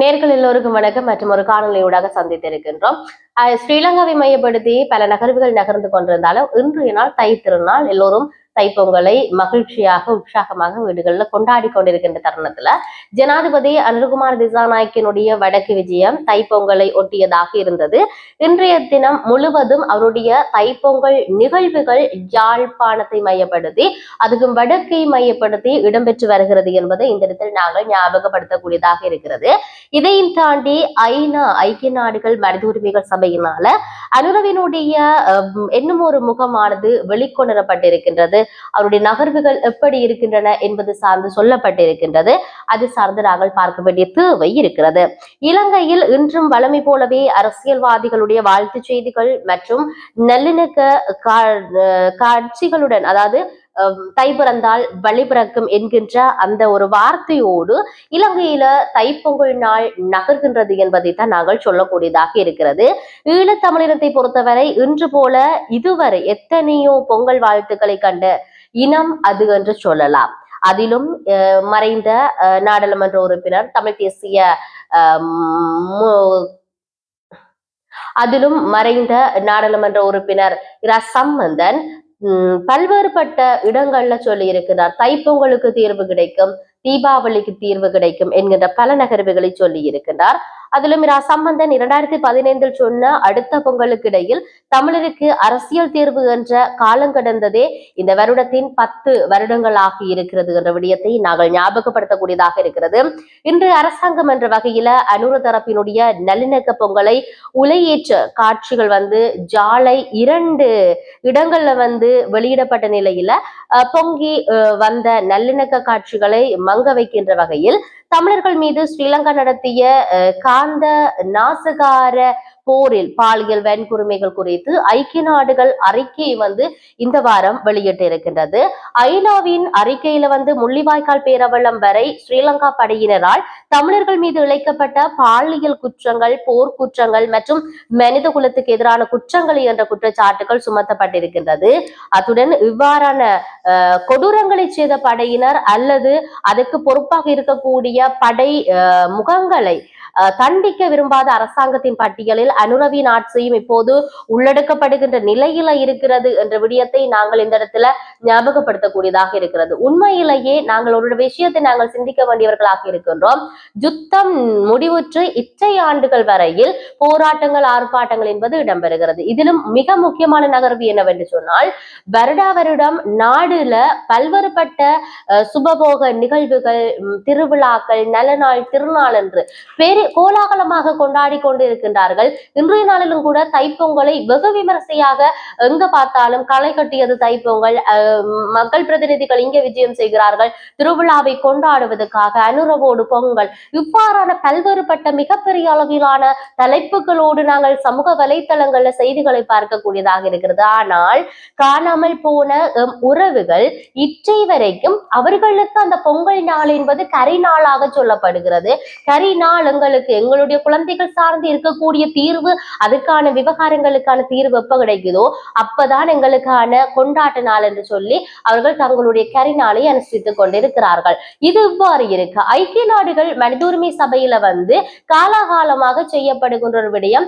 நேர்கள் எல்லோருக்கும் வணக்கம் மற்றும் ஒரு காணொலியூடாக சந்தித்திருக்கின்றோம். ஸ்ரீலங்காவை மையப்படுத்தி பல நகர்வுகள் நகர்ந்து கொண்டிருந்தாலும் இன்றைய நாள் தை திருநாள் எல்லோரும் தைப்பொங்கலை மகிழ்ச்சியாக உற்சாகமாக வீடுகளில் கொண்டாடி கொண்டிருக்கின்ற தருணத்துல ஜனாதிபதி அனுகுமார் திசாநாயக்கினுடைய வடக்கு விஜயம் தைப்பொங்கலை ஒட்டியதாக இருந்தது. இன்றைய தினம் முழுவதும் அவருடைய தைப்பொங்கல் நிகழ்வுகள் யாழ்ப்பாணத்தை மையப்படுத்தி அதுக்கும் வடக்கை மையப்படுத்தி இடம்பெற்று வருகிறது என்பதை இந்த இடத்தில் நாங்கள் ஞாபகப்படுத்தக்கூடியதாக இருக்கிறது. இதையும் தாண்டி ஐநா ஐக்கிய நாடுகள் மனித உரிமைகள் சபையினால அனுரவினுடைய இன்னும் ஒரு முகமானது வெளிக்கொணரப்பட்டிருக்கின்றது. அவருடைய நகர்வுகள் எப்படி இருக்கின்றன என்பது சார்ந்து சொல்லப்பட்டிருக்கின்றது. அது சார்ந்து நாங்கள் பார்க்க வேண்டிய தேவை இருக்கிறது. இலங்கையில் இன்றும் வளமை போலவே அரசியல்வாதிகளுடைய வாழ்த்து செய்திகள் மற்றும் நல்லிணக்க காட்சிகளுடன் அதாவது தை பிறந்தால் வழி பிறக்கும் என்கின்ற அந்த ஒரு வார்த்தையோடு இலங்கையில தைப்பொங்கல் நாள் நகர்கின்றது என்பதை தான் நாங்கள் சொல்லக்கூடியதாக இருக்கிறது. ஈழத்தமிழினத்தை பொறுத்தவரை இன்று போல இதுவரை எத்தனையோ பொங்கல் வாழ்த்துக்களை கண்ட இனம் அது என்று சொல்லலாம். அதிலும் அஹ், மறைந்த அஹ், நாடாளுமன்ற உறுப்பினர் தமிழ் தேசிய அதிலும் மறைந்த நாடாளுமன்ற உறுப்பினர் இரா சம்பந்தன் பல்வேறுபட்ட இடங்கள்ல சொல்லி இருக்கிறார் தைப்பொங்கலுக்கு தீர்வு கிடைக்கும் தீபாவளிக்கு தீர்வு கிடைக்கும் என்கின்ற பல நகர்வுகளை சொல்லி இருக்கின்றார் அதிலும் இரா சம்பந்தன் இரண்டாயிரத்தி பதினைந்தில் சொன்ன அடுத்த பொங்கலுக்கு இடையில் தமிழருக்கு அரசியல் தீர்வு என்ற காலம் கடந்ததே இந்த வருடத்தின் பத்து வருடங்களாகி இருக்கிறது என்ற விடயத்தை நாங்கள் ஞாபகப்படுத்தக்கூடியதாக இருக்கிறது. இன்று அரசாங்கம் என்ற வகையில அனுறு தரப்பினுடைய நல்லிணக்க பொங்கலை உலையேற்ற காட்சிகள் வந்து ஜாலை இரண்டு இடங்கள்ல வந்து வெளியிடப்பட்ட நிலையில பொங்கி அஹ், வந்த நல்லிணக்க காட்சிகளை மங்க வைக்கின்ற வகையில் தமிழர்கள் மீது ஸ்ரீலங்கா நடத்திய காந்த நாசகார போரில் பாலியல் வன்கொடுமைகள் குறித்து ஐக்கிய நாடுகள் அறிக்கை வந்து இந்த வாரம் வெளியிட்டு இருக்கின்றது. ஐநாவின் அறிக்கையில வந்து முள்ளிவாய்க்கால் பேரவளம் வரை ஸ்ரீலங்கா படையினரால் தமிழர்கள் மீது இழைக்கப்பட்ட பாலியல் குற்றங்கள் போர் குற்றங்கள் மற்றும் மனித குலத்துக்கு எதிரான குற்றங்கள் என்ற குற்றச்சாட்டுகள் சுமத்தப்பட்டிருக்கின்றது. அத்துடன் இவ்வாறான அஹ், கொடூரங்களை செய்த படையினர் அல்லது அதுக்கு பொறுப்பாக இருக்கக்கூடிய படை முகங்களை தண்டிக்க விரும்பாத அரசாங்கத்தின் பட்டியலில் அனுரவின் ஆட்சியும் இப்போது உள்ளடக்கப்படுகின்ற நிலையில இருக்கிறது என்ற விடயத்தை நாங்கள் இந்த இடத்துல ஞாபகப்படுத்தக்கூடியதாக இருக்கிறது. உண்மையிலேயே நாங்கள் ஒரு விஷயத்தை நாங்கள் சிந்திக்க வேண்டியவர்களாக இருக்கின்றோம். யுத்தம் முடிவுற்று இச்சை ஆண்டுகள் வரையில் போராட்டங்கள் ஆர்ப்பாட்டங்கள் என்பது இடம்பெறுகிறது. இதிலும் மிக முக்கியமான நகர்வு என்னவென்று சொன்னால் வருடா வருடம் நாடுல பல்வேறுபட்ட அஹ், சுபபோக நிகழ்வுகள் திருவிழாக்கள் நல்ல நாள் திருநாள் என்று பெரிய கோலாகலமாக கொண்டாடி கொண்டிருக்கின்றார்கள். இன்றைய நாளிலும் கூட தைப்பொங்கலை வெகு விமரிசையாக எங்க பார்த்தாலும் களை கட்டியது தைப்பொங்கல். மக்கள் பிரதிநிதிகள் இங்கே விஜயம் செய்கிறார்கள். திருவிழாவை கொண்டாடுவதற்காக அனுரவோடு பொங்கல். இவ்வாறான பல்வேறுபட்ட மிகப்பெரிய அளவிலான தலைப்புகளோடு நாங்கள் சமூக வலைத்தளங்கள்ல செய்திகளை பார்க்கக்கூடியதாக இருக்கிறது. ஆனால் காணாமல் போன உறவுகள் இற்றை வரைக்கும் அவர்களுக்கு அந்த பொங்கல் நாள் என்பது கரி நாளாக சொல்லப்படுகிறது. கரி நாள் எங்களுக்கு எங்களுடைய குழந்தைகள் சார்ந்து இருக்கக்கூடிய தீர்வு அதுக்கான விவகாரங்களுக்கான தீர்வு எப்ப கிடைக்குதோ அப்பதான் எங்களுக்கான கொண்டாட்ட நாள் என்று சொல்லி அவர்கள் தங்களுடைய கரி நாளை அனுஷ்டித்துக் கொண்டிருக்கிறார்கள். இது இவ்வாறு இருக்கு. ஐக்கிய நாடுகள் மனித உரிமை சபையில வந்து காலாகாலமாக செய்யப்படுகின்ற ஒரு விடயம்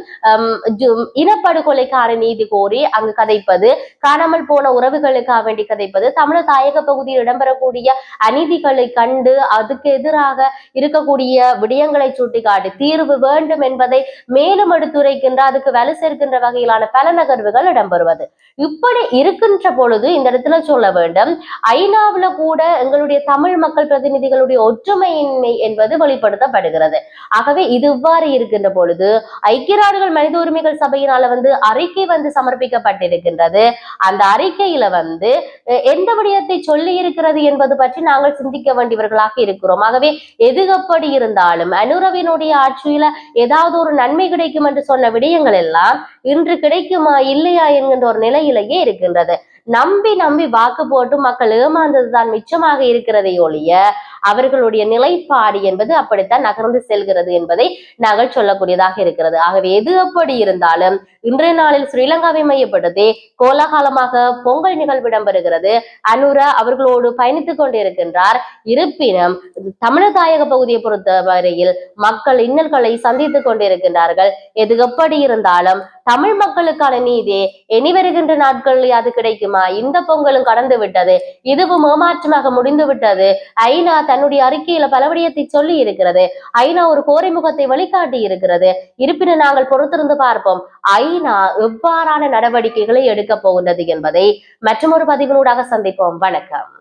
இனப்படுகொலைக்கான நீதி கோரி அங்கு கதைப்பது காணாமல் போன உறவுகளுக்காக வேண்டி கதைப்பது தமிழர் தாயக பகுதியில் இடம்பெறக்கூடிய அநீதிகளை கண்டு அதுக்கு எதிராக இருக்கக்கூடிய விடயங்களை சுட்டி சுட்டிக்காட்டி தீர்வு வேண்டும் என்பதை மேலும் எடுத்துரைக்கின்ற அதுக்கு வலு சேர்க்கின்ற வகையிலான பல நகர்வுகள் இடம்பெறுவது. இப்படி இருக்கின்ற பொழுது இந்த இடத்துல சொல்ல வேண்டும் ஐநாவில கூட எங்களுடைய தமிழ் மக்கள் பிரதிநிதிகளுடைய ஒற்றுமையின்மை என்பது வெளிப்படுத்தப்படுகிறது. ஆகவே இது இவ்வாறு இருக்கின்ற பொழுது ஐக்கிய நாடுகள் மனித உரிமைகள் சபையினால வந்து அறிக்கை வந்து சமர்ப்பிக்கப்பட்டிருக்கின்றது. அந்த அறிக்கையில வந்து எந்த விடயத்தை சொல்லி இருக்கிறது என்பது பற்றி நாங்கள் சிந்திக்க வேண்டியவர்களாக இருக்கிறோம். ஆகவே எது எப்படி இருந்தாலும் அனுரவினோட அனுரவினுடைய ஆட்சியில ஏதாவது ஒரு நன்மை கிடைக்கும் என்று சொன்ன விடயங்கள் எல்லாம் இன்று கிடைக்குமா இல்லையா என்கின்ற ஒரு நிலையிலேயே இருக்கின்றது. நம்பி நம்பி வாக்கு போட்டு மக்கள் ஏமாந்ததுதான் மிச்சமாக இருக்கிறதை ஒழிய அவர்களுடைய நிலைப்பாடு என்பது அப்படித்தான் நகர்ந்து செல்கிறது என்பதை நாங்கள் சொல்லக்கூடியதாக இருக்கிறது. ஆகவே எது எப்படி இருந்தாலும் இன்றைய நாளில் ஸ்ரீலங்காவை மையப்படுத்தி கோலாகலமாக பொங்கல் நிகழ்வு இடம்பெறுகிறது அனுரா அவர்களோடு பயணித்துக் கொண்டிருக்கின்றார். இருப்பினும் தமிழர் தாயக பகுதியை பொறுத்த வரையில் மக்கள் இன்னல்களை சந்தித்துக் கொண்டிருக்கின்றார்கள். எது எப்படி இருந்தாலும் தமிழ் மக்களுக்கான நீதி இனி வருகின்ற நாட்களில் அது கிடைக்கும்? இந்த பொங்கலும் கடந்து விட்டது. இதுவும் ஏமாற்றமாக முடிந்து விட்டது. ஐநா தன்னுடைய அறிக்கையில பல விடயத்தை சொல்லி இருக்கிறது. ஐநா ஒரு கோரை முகத்தை வழிகாட்டி இருக்கிறது. இருப்பினும் நாங்கள் பொறுத்திருந்து பார்ப்போம். ஐநா எவ்வாறான நடவடிக்கைகளை எடுக்க போகின்றது என்பதை. மற்றொரு பதிவினூடாக சந்திப்போம். வணக்கம்.